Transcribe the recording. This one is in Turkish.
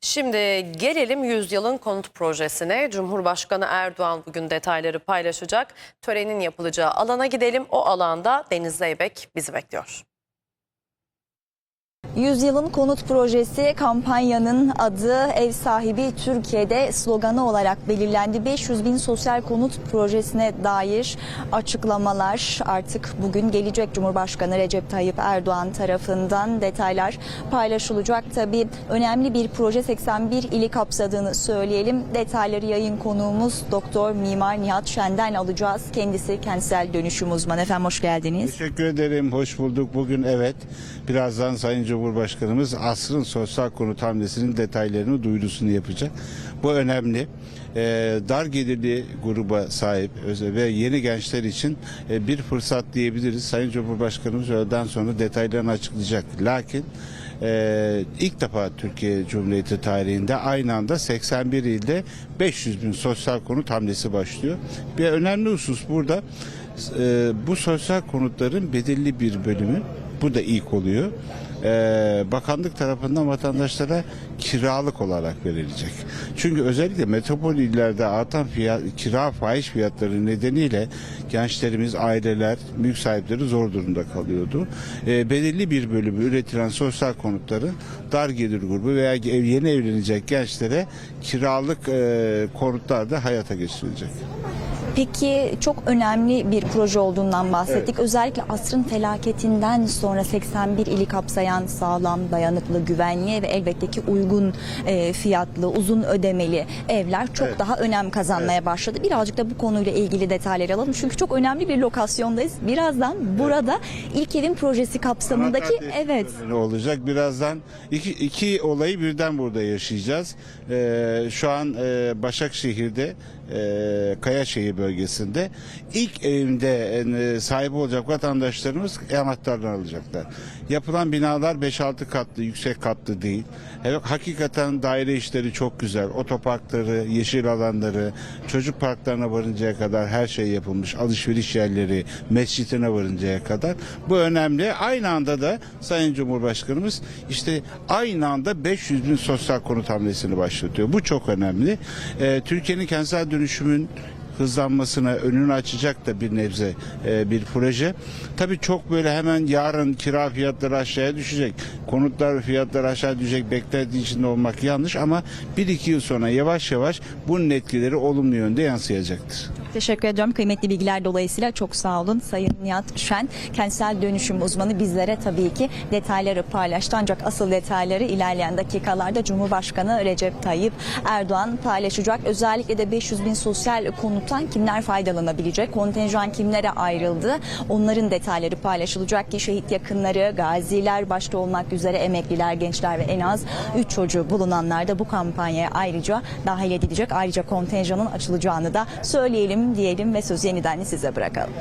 Şimdi gelelim yüzyılın konut projesine. Cumhurbaşkanı Erdoğan bugün detayları paylaşacak. Törenin yapılacağı alana gidelim. O alanda Deniz Zeybek bizi bekliyor. Yüzyılın Konut Projesi kampanyanın adı ev sahibi Türkiye'de sloganı olarak belirlendi. 500 bin sosyal konut projesine dair açıklamalar artık bugün gelecek Cumhurbaşkanı Recep Tayyip Erdoğan tarafından detaylar paylaşılacak. Tabii önemli bir proje 81 ili kapsadığını söyleyelim. Detayları yayın konuğumuz Doktor Mimar Nihat Şen'den alacağız. Kendisi kentsel dönüşüm uzmanı. Efendim hoş geldiniz. Teşekkür ederim. Hoş bulduk. Bugün evet birazdan Sayın Cumhurbaşkanımız asrın sosyal konut hamlesinin detaylarını duyurusunu yapacak. Bu önemli. Ee, dar gelirli gruba sahip ve yeni gençler için e, bir fırsat diyebiliriz. Sayın Cumhurbaşkanımız öğleden sonra detaylarını açıklayacak. Lakin e, ilk defa Türkiye Cumhuriyeti tarihinde aynı anda 81 ilde 500 bin sosyal konut hamlesi başlıyor. Bir önemli husus burada e, bu sosyal konutların belirli bir bölümü bu da ilk oluyor. E, bakanlık tarafından vatandaşlara kiralık olarak verilecek. Çünkü özellikle metropol illerde artan fiyat, kira fahiş fiyatları nedeniyle gençlerimiz, aileler, mülk sahipleri zor durumda kalıyordu. E, belirli bir bölümü üretilen sosyal konutların dar gelir grubu veya yeni evlenecek gençlere kiralık e, konutlarda hayata geçirilecek. Peki çok önemli bir proje olduğundan bahsettik. Özellikle asrın felaketinden sonra 81 ili kapsayan sağlam, dayanıklı, güvenli ve elbette ki uygun e, fiyatlı, uzun ödemeli evler çok Evet. daha önem kazanmaya başladı. Birazcık da bu konuyla ilgili detayları alalım. Çünkü çok önemli bir lokasyondayız. Birazdan burada ilk evin projesi kapsamındaki evet töreni olacak. Birazdan iki, iki olayı birden burada yaşayacağız. Ee, şu an e, Başakşehir'de e, Kayaşehir bölgesinde ilk evinde e, sahip olacak vatandaşlarımız anahtarlarını alacaklar. Yapılan binalar 5-6 katlı, yüksek katlı değil. Evet, hakikaten daire işleri çok güzel. Otoparkları, yeşil alanları, çocuk parklarına varıncaya kadar her şey yapılmış. Alışveriş yerleri, mescitine varıncaya kadar. Bu önemli. Aynı anda da Sayın Cumhurbaşkanımız işte aynı anda 500 bin sosyal konut hamlesini başlatıyor. Bu çok önemli. Ee, Türkiye'nin kentsel dönüşümün hızlanmasına önünü açacak da bir nebze e, bir proje. Tabii çok böyle hemen yarın kira fiyatları aşağıya düşecek. Konutlar fiyatları aşağı düşecek beklenti içinde olmak yanlış ama bir iki yıl sonra yavaş yavaş bunun etkileri olumlu yönde yansıyacaktır. Teşekkür ediyorum. Kıymetli bilgiler dolayısıyla çok sağ olun. Sayın Nihat Şen, kentsel dönüşüm uzmanı bizlere tabii ki detayları paylaştı. Ancak asıl detayları ilerleyen dakikalarda Cumhurbaşkanı Recep Tayyip Erdoğan paylaşacak. Özellikle de 500 bin sosyal konuttan kimler faydalanabilecek, kontenjan kimlere ayrıldı, onların detayları paylaşılacak ki şehit yakınları, gaziler başta olmak üzere emekliler, gençler ve en az 3 çocuğu bulunanlar da bu kampanyaya ayrıca dahil edilecek. Ayrıca kontenjanın açılacağını da söyleyelim diyelim ve sözü yeniden size bırakalım.